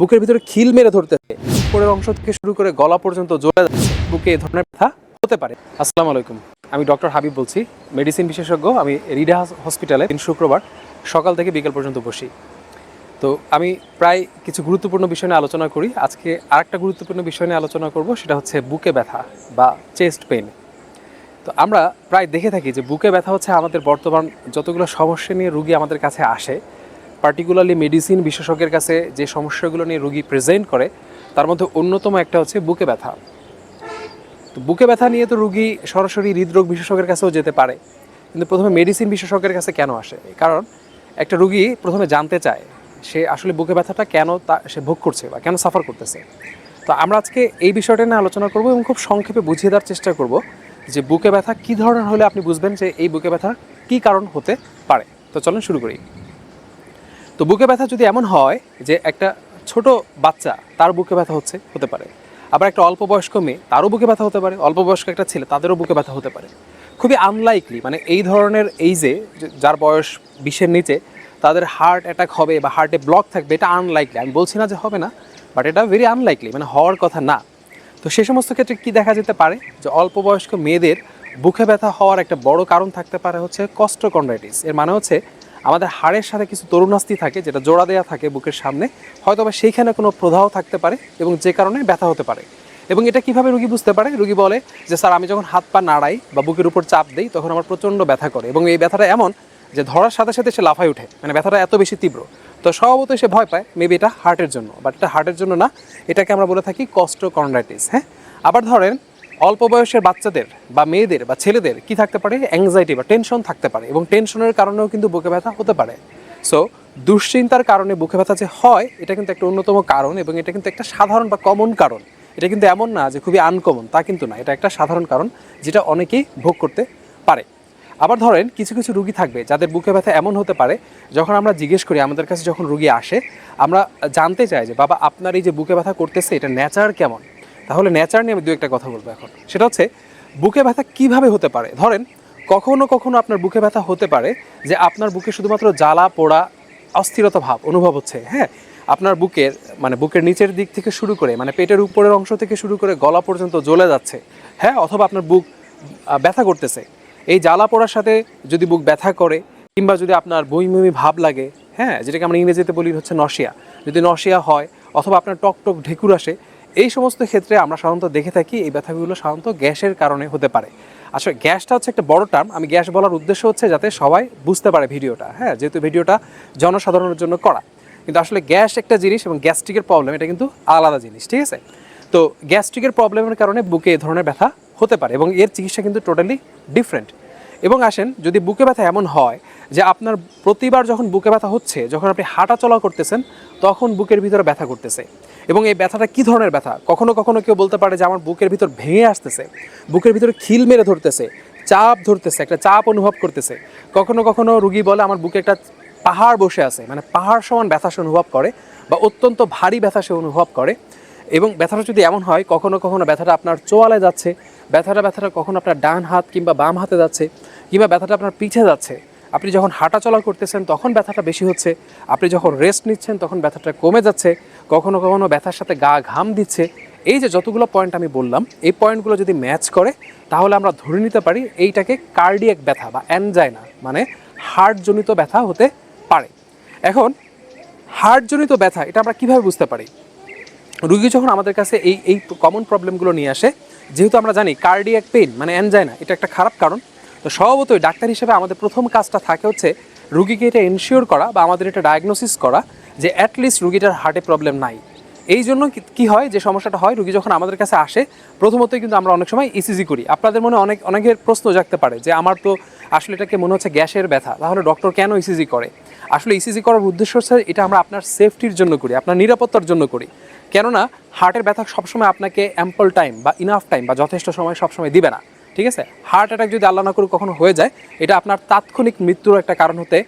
বুকের ভিতরে খিল মেরে ধরতেছে। উপরের অংশ থেকে শুরু করে গলা পর্যন্ত যাচ্ছে। বুকে এই ধরনের ব্যথা হতে পারে। আসসালামু আলাইকুম। আমি ডক্টর হাবিব বলছি, মেডিসিন বিশেষজ্ঞ। আমি রিডা হসপিটালে দিন শুক্রবার সকাল থেকে বিকেল পর্যন্ত বসি। তো আমি প্রায় কিছু গুরুত্বপূর্ণ বিষয় নিয়ে আলোচনা করি। আজকে আরেকটা গুরুত্বপূর্ণ বিষয় নিয়ে আলোচনা করব, সেটা হচ্ছে বুকে ব্যথা বা চেস্ট পেন তো আমরা প্রায় দেখে থাকি যে বুকে ব্যথা হচ্ছে আমাদের বর্তমান যতগুলো সমস্যা নিয়ে রুগী আমাদের কাছে আসে পার্টিকুলারলি মেডিসিন বিশেষজ্ঞের কাছে যে সমস্যাগুলো নিয়ে রুগী প্রেজেন্ট করে, তার মধ্যে অন্যতম একটা হচ্ছে বুকে ব্যথা। তো বুকে ব্যথা নিয়ে তো রুগী সরাসরি হৃদরোগ বিশেষজ্ঞের কাছেও যেতে পারে, কিন্তু প্রথমে মেডিসিন বিশেষজ্ঞের কাছে কেন আসে? কারণ একটা রুগী প্রথমে জানতে চায় সে আসলে বুকে ব্যথাটা কেন তা, সে ভোগ করছে বা কেন সাফার করতেছে। তো আমরা আজকে এই বিষয়টা নিয়ে আলোচনা করব এবং খুব সংক্ষেপে বুঝিয়ে দেওয়ার চেষ্টা করব যে বুকে ব্যথা কী ধরনের হলে আপনি বুঝবেন যে এই বুকে ব্যথা কী কারণ হতে পারে। তো চলুন শুরু করি। তো বুকে ব্যথা যদি এমন হয় যে একটা ছোট বাচ্চা, তার বুকে ব্যথা হচ্ছে, হতে পারে। আবার একটা অল্প বয়স্ক মেয়ে, তারও বুকে ব্যথা হতে পারে। অল্প বয়স্ক একটা ছেলে, তাদেরও বুকে ব্যথা হতে পারে। খুবই আনলাইকলি মানে এই ধরনের এই যে যার বয়স বিশের নিচে, তাদের হার্ট অ্যাটাক হবে বা হার্টে ব্লক থাকবে, এটা আনলাইকলি আমি বলছি না যে হবে না বাট এটা ভেরি আনলাইকলি মানে হওয়ার কথা না। তো সে সমস্ত ক্ষেত্রে কি দেখা যেতে পারে? যে অল্প বয়স্ক মেয়েদের বুকে ব্যথা হওয়ার একটা বড় কারণ থাকতে পারে হচ্ছে কস্টোকন্ড্রাইটিস এর মানে হচ্ছে আমাদের হাড়ের সাথে কিছু তরুণাস্থি থাকে, যেটা জোড়া দেওয়া থাকে বুকের সামনে হয়তো বা সেইখানে কোনো প্রদাহ থাকতে পারে এবং যে কারণে ব্যথা হতে পারে। এবং এটা কীভাবে রুগী বুঝতে পারে? রুগী বলে যে, স্যার, আমি যখন হাত পা নাড়াই বা বুকের উপর চাপ দিই, তখন আমার প্রচণ্ড ব্যথা করে। এবং এই ব্যথাটা এমন যে, ধরার সাথে সাথে সে লাফায় ওঠে। মানে ব্যথাটা এত বেশি তীব্র। তো স্বভাবতই সে ভয় পায়, মেবি এটা হার্টের জন্য। বাট এটা হার্টের জন্য না। এটাকে আমরা বলে থাকি কস্টোকন্ড্রাইটিস হ্যাঁ? আবার ধরেন অল্প বয়সের বাচ্চাদের বা মেয়েদের বা ছেলেদের কি থাকতে পারে? অ্যাংজাইটি বা টেনশন থাকতে পারে এবং টেনশনের কারণেও কিন্তু বুকে ব্যথা হতে পারে। সো দুশ্চিন্তার কারণে বুকে ব্যথা যে হয়, এটা কিন্তু একটা অন্যতম কারণ এবং এটা কিন্তু একটা সাধারণ বা কমন কারণ। এটা কিন্তু এমন না যে খুবই আনকমন তা কিন্তু না। এটা একটা সাধারণ কারণ যেটা অনেকেই ভোগ করতে পারে। আবার ধরেন, কিছু কিছু রুগী থাকবে যাদের বুকে ব্যথা এমন হতে পারে, যখন আমরা জিজ্ঞেস করি, আমাদের কাছে যখন রুগী আসে? আমরা জানতে চাই যে, বাবা, আপনার এই যে বুকে ব্যথা করতেছে, এটা ন্যাচার কেমন? তাহলে ন্যাচার নিয়ে আমি দু একটা কথা বলব এখন। সেটা হচ্ছে, বুকে ব্যথা কীভাবে হতে পারে? ধরেন, কখনো কখনো আপনার বুকে ব্যথা হতে পারে যে আপনার বুকে শুধুমাত্র জ্বালা, পোড়া, অস্থিরতা ভাব অনুভব হচ্ছে হ্যাঁ? আপনার বুকের মানে বুকের নিচের দিক থেকে শুরু করে মানে পেটের উপরের অংশ থেকে শুরু করে গলা পর্যন্ত জ্বলে যাচ্ছে হ্যাঁ? অথবা আপনার বুক ব্যথা করতেছে। এই জ্বালা, পোড়ার সাথে যদি বুক ব্যথা করে, কিংবা যদি আপনার বইমুমি ভাব লাগে হ্যাঁ? যেটাকে আমরা ইংরেজিতে বলি হচ্ছে নশিয়া যদি নশিয়া হয়, অথবা আপনার টক টক ঢেকুর আসে এই সমস্ত ক্ষেত্রে আমরা সাধারণত দেখে থাকি এই ব্যথাগুলো সাধারণত গ্যাসের কারণে হতে পারে। আসলে গ্যাসটা হচ্ছে একটা বড় টার্ম আমি গ্যাস বলার উদ্দেশ্য হচ্ছে যাতে সবাই বুঝতে পারে ভিডিওটা। হ্যাঁ যেহেতু ভিডিওটা জনসাধারণের জন্য করা। কিন্তু আসলে গ্যাস একটা জিনিস এবং গ্যাস্ট্রিকের প্রবলেম এটা কিন্তু আলাদা জিনিস, ঠিক আছে? তো গ্যাস্ট্রিকের প্রবলেমের কারণে বুকে এই ধরনের ব্যথা হতে পারে এবং এর চিকিৎসা কিন্তু টোটালি ডিফারেন্ট এবং আসেন, যদি বুকে ব্যথা এমন হয় যে আপনার প্রতিবার যখন বুকে ব্যথা হচ্ছে, যখন আপনি হাঁটা চলা করতেছেন, তখন বুকের ভিতরে ব্যথা করতেছে। এবং এই ব্যথাটা কী ধরনের ব্যথা? কখনো কখনো কেউ বলতে পারে যে আমার বুকের ভিতর ভেঙে আসতেছে, বুকের ভিতরে খিল মেরে ধরতেছে, চাপ ধরতেছে, একটা চাপ অনুভব করতেছে। কখনো কখনো রুগী বলে আমার বুকে একটা পাহাড় বসে আছে মানে পাহাড় সমান ব্যথা সে অনুভব করে বা অত্যন্ত ভারী ব্যথা সে অনুভব করে। এবং ব্যথাটা যদি এমন হয়, কখনো কখনো ব্যথাটা আপনার চোয়ালে যাচ্ছে, ব্যথাটা ব্যথাটা কখনো আপনার ডান হাত কিংবা বাম হাতে যাচ্ছে, কিংবা ব্যথাটা আপনার পিঠে যাচ্ছে। আপনি যখন হাঁটা চলা করতেছেন, তখন ব্যথাটা বেশি হচ্ছে। আপনি যখন রেস্ট নিচ্ছেন, তখন ব্যথাটা কমে যাচ্ছে। কখনো কখনো ব্যথার সাথে গা ঘাম দিচ্ছে। এই যে যতগুলো পয়েন্ট আমি বললাম, এই পয়েন্টগুলো যদি ম্যাচ করে, তাহলে আমরা ধরে নিতে পারি এইটাকে কার্ডিয়াক ব্যথা বা অ্যানজাইনা মানে হার্টজনিত ব্যথা হতে পারে। এখন হার্টজনিত ব্যথা, এটা আমরা কীভাবে বুঝতে পারি? রুগী যখন আমাদের কাছে এই এই কমন প্রবলেমগুলো নিয়ে আসে, যেহেতু আমরা জানি কার্ডিয়াক পেইন মানে অ্যানজাইনা এটা একটা খারাপ কারণ তো স্বভাবতই ডাক্তার হিসেবে আমাদের প্রথম কাজটা থাকে হচ্ছে রুগীকে এটা এনশিওর করা বা আমাদের এটা ডায়াগনোসিস করা যে অ্যাটলিস্ট রুগীটার হার্টে প্রবলেম নাই। এই জন্য কি- হয়, যে সমস্যাটা হয়, রুগী যখন আমাদের কাছে আসে, প্রথমতই কিন্তু আমরা অনেক সময় ইসিজি করি। আপনাদের মনে অনেক, অনেকের প্রশ্ন জাগতে পারে যে আমার তো আসলে এটাকে মনে হচ্ছে গ্যাসের ব্যথা, তাহলে ডক্টর কেন ইসিজি করে? আসলে ইসিজি করার উদ্দেশ্য হচ্ছে এটা আমরা আপনার সেফটির জন্য করি, আপনার নিরাপত্তার জন্য করি। কেননা হার্টের ব্যথা সবসময় আপনাকে অ্যাম্পল টাইম বা ইনাফ টাইম বা যথেষ্ট সময় সবসময় দিবে না। ঠিক আছে? হার্ট অ্যাটাক যদি আল্লাহ না করে কখনো হয়ে যায়, এটা আপনার তাৎক্ষণিক মৃত্যুর একটা কারণ হতে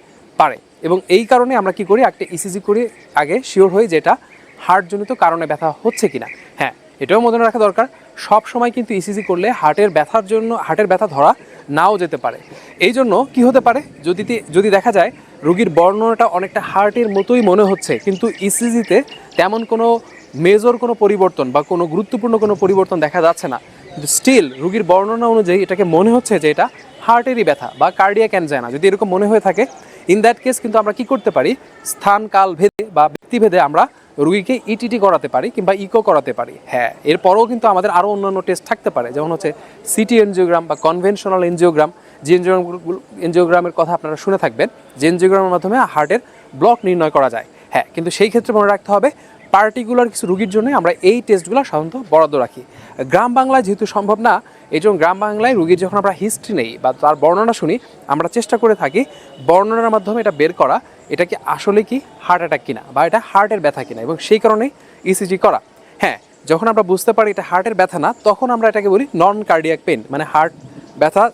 পারে। এবং এই কারণে আমরা কি করি? একটা ইসিজি করি আগে শিওর হই যেটা হার্টজনিত কারণে ব্যথা হচ্ছে কিনা। হ্যাঁ এটাও মনে রাখা দরকার। সব সময় কিন্তু ইসিজি করলে হার্টের ব্যথার জন্য হার্টের ব্যথা ধরা নাও যেতে পারে। এই জন্য কি হতে পারে? যদি যদি দেখা যায়, রোগীর বর্ণনাটা অনেকটা হার্টের মতোই মনে হচ্ছে, কিন্তু ইসিজিতে তেমন কোনো মেজর কোনো পরিবর্তন বা কোনো গুরুত্বপূর্ণ কোনো পরিবর্তন দেখা যাচ্ছে না। স্টিল রুগীর বর্ণনা অনুযায়ী এটাকে মনে হচ্ছে যে এটা হার্টেরই ব্যথা বা কার্ডিয়াক অ্যানজাইনা যদি এরকম মনে হয়ে থাকে ইন দ্যাট কেস কিন্তু আমরা কি করতে পারি? স্থান, কাল ভেদে বা ব্যক্তিভেদে আমরা রুগীকে ইটিটি করাতে পারি কিংবা ইকো করাতে পারি। হ্যাঁ এরপরেও কিন্তু আমাদের আরও অন্যান্য টেস্ট থাকতে পারে, যেমন হচ্ছে সিটি এনজিওগ্রাম বা কনভেনশনাল এনজিওগ্রাম যে এনজিওগ্রাম এনজিওগ্রামের কথা আপনারা শুনে থাকবেন, যে এনজিওগ্রামের মাধ্যমে হার্টের ব্লক নির্ণয় করা যায়। হ্যাঁ কিন্তু সেই ক্ষেত্রে মনে রাখতে হবে পার্টিকুলার কিছু রুগীর জন্য আমরা এই টেস্টগুলো সাধারণত বরাদ্দ রাখি। গ্রাম বাংলায় যেহেতু সম্ভব না, এই জন্য গ্রাম বাংলায় রুগীর যখন আমরা হিস্ট্রি নেই বা তার বর্ণনা শুনি, আমরা চেষ্টা করে থাকি বর্ণনার মাধ্যমে এটা বের করা, এটা কি আসলে কি হার্ট অ্যাটাক কিনা বা এটা হার্টের ব্যথা কিনা এবং সেই কারণেই ইসিজি করা। হ্যাঁ যখন আমরা বুঝতে পারি এটা হার্টের ব্যথা না, তখন আমরা এটাকে বলি নন কার্ডিয়াক পেন মানে হার্ট ব্যথা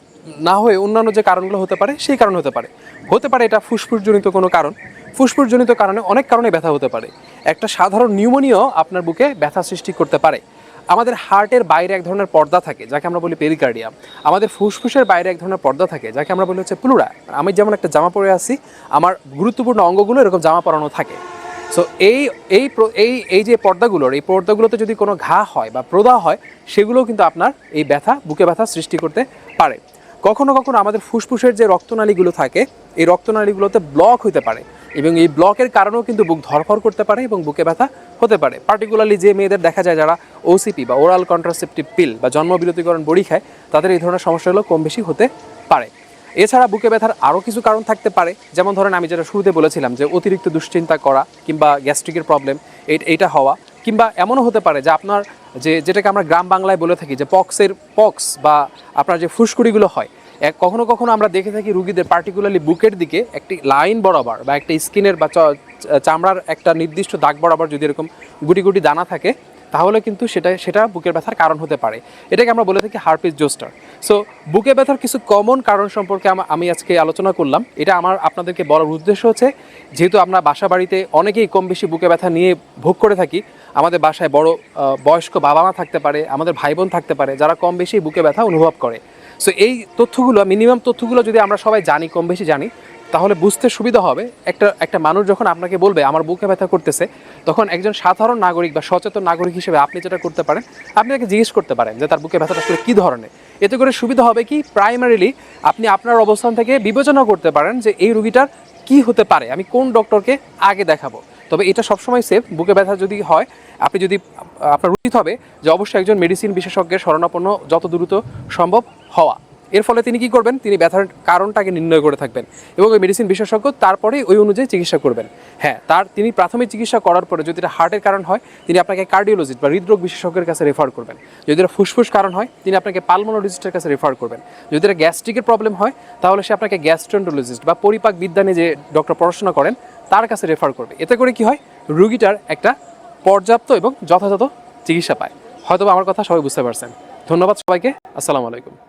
না হয়ে অন্যান্য যে কারণগুলো হতে পারে, সেই কারণে হতে পারে। হতে পারে এটা ফুসফুসজনিত কোনো কারণ ফুসফুসজনিত কারণে অনেক কারণে ব্যথা হতে পারে। একটা সাধারণ নিউমোনিয়াও আপনার বুকে ব্যথা সৃষ্টি করতে পারে। আমাদের হার্টের বাইরে এক ধরনের পর্দা থাকে, যাকে আমরা বলি পেরিকার্ডিয়াম। আমাদের ফুসফুসের বাইরে এক ধরনের পর্দা থাকে, যাকে আমরা বলি হচ্ছে প্লুরা। আমি যেমন একটা জামা পরে আছি, আমার গুরুত্বপূর্ণ অঙ্গগুলো এরকম জামা পরানো থাকে। সো এই এই এই এই যে পর্দাগুলোর, এই পর্দাগুলোতে যদি কোনো ঘা হয় বা প্রদা হয়, সেগুলোও কিন্তু আপনার এই ব্যথা, বুকে ব্যথা সৃষ্টি করতে পারে। কখনো কখনো আমাদের ফুসফুসের যে রক্তনালীগুলো থাকে, এই রক্তনালীগুলোতে ব্লক হতে পারে। এবং এই ব্লকের কারণেও কিন্তু বুক ধরফর করতে পারে এবং বুকে ব্যথা হতে পারে। পার্টিকুলারলি যে মেয়েদের দেখা যায় যারা ওসিপি বা ওরাল কন্ট্রাসেপটিভ পিল বা জন্মবিরতিকরণ বড়ি খায়, তাদের এই ধরনের সমস্যাগুলো কম বেশি হতে পারে। এছাড়া বুকে ব্যথার আরও কিছু কারণ থাকতে পারে। যেমন ধরেন আমি যেটা শুরুতে বলেছিলাম যে অতিরিক্ত দুশ্চিন্তা করা কিংবা গ্যাস্ট্রিকের প্রবলেম এইটা হওয়া কিংবা এমনও হতে পারে যে আপনার যে, যেটাকে আমরা গ্রাম বাংলায় বলে থাকি যে পক্সের পক্স বা আপনার যে ফুসকুড়িগুলো হয় কখনো কখনো আমরা দেখে থাকি রুগীদের পার্টিকুলারলি বুকের দিকে একটি লাইন বরাবর বা একটা স্কিনের বা চামড়ার একটা নির্দিষ্ট দাগ বরাবর যদি এরকম গুটি গুটি দানা থাকে, তাহলে কিন্তু সেটা সেটা বুকের ব্যথার কারণ হতে পারে। এটাকে আমরা বলে থাকি হার্পিস জোস্টার। সো বুকে ব্যথার কিছু কমন কারণ সম্পর্কে আমি আজকে আলোচনা করলাম। এটা আমার, আপনাদেরকে বলার উদ্দেশ্য হচ্ছে, যেহেতু আমরা বাসা বাড়িতে অনেকেই কম বেশি বুকে ব্যথা নিয়ে ভোগ করে থাকি, আমাদের বাসায় বড় বয়স্ক বাবা মা থাকতে পারে, আমাদের ভাই বোন থাকতে পারে, যারা কম বেশি বুকে ব্যথা অনুভব করে। সো এই তথ্যগুলো মিনিমাম তথ্যগুলো যদি আমরা সবাই জানি, কম বেশি জানি, তাহলে বুঝতে সুবিধা হবে। একটা একটা মানুষ যখন আপনাকে বলবে, আমার বুকে ব্যথা করতেছে, তখন একজন সাধারণ নাগরিক বা সচেতন নাগরিক হিসেবে আপনি যেটা করতে পারেন, আপনি তাকে জিজ্ঞেস করতে পারেন যে, তার বুকে ব্যথাটা আসলে কী ধরনের? এতে করে সুবিধা হবে কি প্রাইমারিলি আপনি আপনার অবস্থান থেকে বিবেচনা করতে পারেন যে, এই রুগীটার কি হতে পারে। আমি কোন ডক্টরকে আগে দেখাবো। তবে এটা সবসময় সেফ বুকে ব্যথা যদি হয়, আপনি যদি আপনার উচিত হবে যে, অবশ্যই একজন মেডিসিন বিশেষজ্ঞের শরণাপন্ন যত দ্রুত সম্ভব হওয়া। এর ফলে তিনি কি করবেন? তিনি ব্যথার কারণটাকে নির্ণয় করে থাকবেন এবং ওই মেডিসিন বিশেষজ্ঞ তারপরে ওই অনুযায়ী চিকিৎসা করবেন। হ্যাঁ তার তিনি প্রাথমিক চিকিৎসা করার পরে যদি এটা হার্টের কারণ হয়, তিনি আপনাকে কার্ডিওলজিস্ট বা হৃদরোগ বিশেষজ্ঞের কাছে রেফার করবেন। যদি এটা ফুসফুস কারণ হয়, তিনি আপনাকে পালমোনোলজিস্টের কাছে রেফার করবেন। যদি এটা গ্যাস্ট্রিকের প্রবলেম হয়, তাহলে সে আপনাকে গ্যাস্ট্রেন্টোলজিস্ট বা পরিপাক বিদ্যানে যে ডক্টর পড়াশোনা করেন, তার কাছে রেফার করবে। এতে করে কি হয়? রুগীটার একটা পর্যাপ্ত এবং যথাযথ চিকিৎসা পায়। হয়তো আমার কথা সবাই বুঝতে পারছেন। ধন্যবাদ সবাইকে। আসসালামু আলাইকুম।